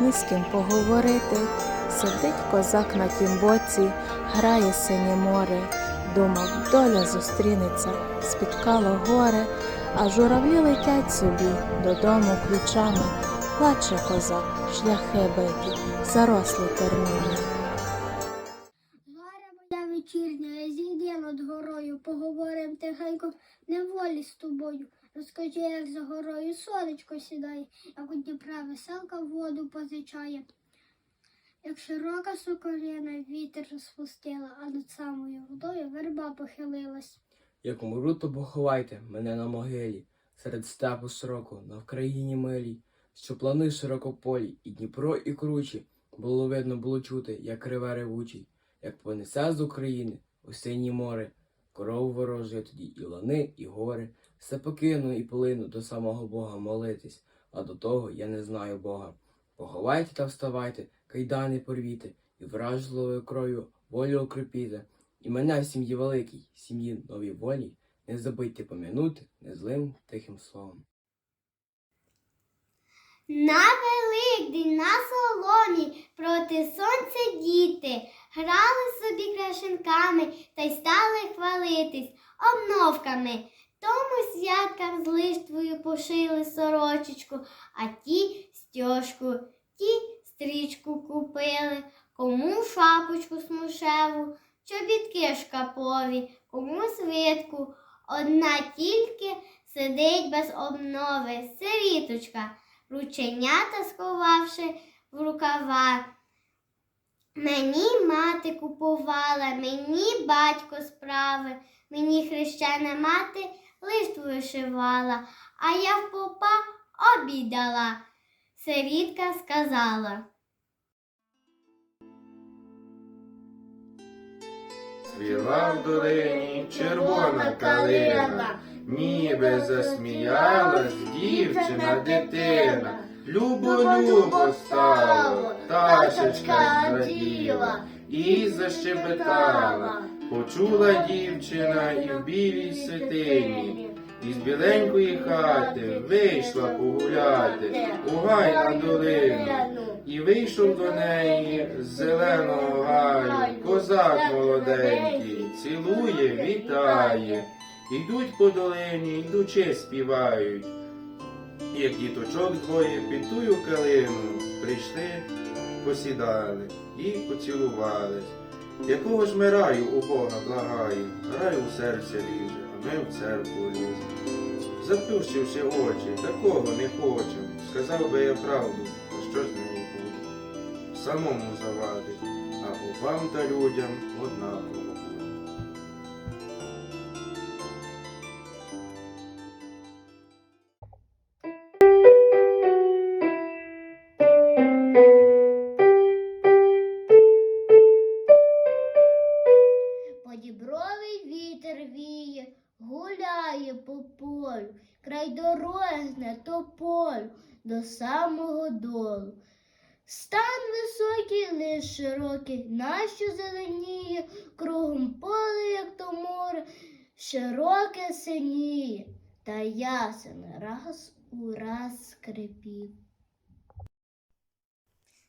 ні з ким поговорити. Сидить козак на тім боці, грає синє море, думав, доля зустрінеться, спіткало горе, а журавлі летять собі додому ключами. Плаче козак, шляхи биті, зарослі терміни. Зоря моя вечірня, зійди над горою, поговорим тихенько неволі з тобою. Розкажи, як за горою сонечко сідає, як у Дніпра веселка воду позичає. Як широка сокорина вітер розпустила, а над самою водою верба похилилась. Як умру, то поховайте мене на могилі, серед степу широко, на Вкраїні милій, що плани широкополі, і Дніпро, і кручі, було видно, було чути, як реве ревучий, як понесе з України у синє море, корову ворожує тоді і лани, і гори, все покину і полину до самого Бога молитись, а до того я не знаю Бога. Поховайте та вставайте, кайдани порвіте, і вражливою крою волю окропіте. І мене в сім'ї великій, сім'ї новій волі, не забудьте пом'янути незлим тихим словом. На Великдень на соломі проти сонця діти грали собі крашенками та й стали хвалитись обновками. Тому святкам з листвою пошили сорочечку, а ті стьожку, ті стрічку купили, кому шапочку смушеву, чобітки шкапові, кому свитку. Одна тільки сидить без обнови, сиріточка рученята сховавши в рукава. Мені мати купувала, мені батько справи, мені хрещена мати лист вишивала, а я в попа обідала. Сирітка сказала. Свіла в долині червона калина, ніби засміялась дівчина дитина. Любо-любо стало, ташечка зраділа і защебетала. Почула дівчина і в білій ситині, із біленької хати вийшла погуляти у гай на долину. І вийшов до неї з зеленого гаю, козак молоденький, цілує, вітає. Ідуть по долині, йдучи співають. Як діточок двоє під тую калину прийшли, посідали і поцілувались. Якого ж ми раю у Бога благаю, раю у серце лізе, а ми в церкву ліземо. Заплющивши очі, такого не хочемо, Сказав би я правду, а що з нею буде? Самому завадить, а вам та людям однаково самого долу. Стан високий, лиш широкий, нащо зеленіє, кругом поле, як то море, широке синіє, та ясен раз у раз скрипів.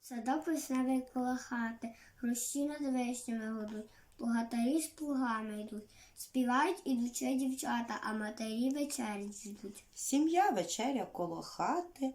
Садок веселий коло хати, хрущі над вишнями годуть, Плугатарі з плугами йдуть, співають ідучи дівчата, а матері вечерять ждуть. Сім'я вечеря коло хати,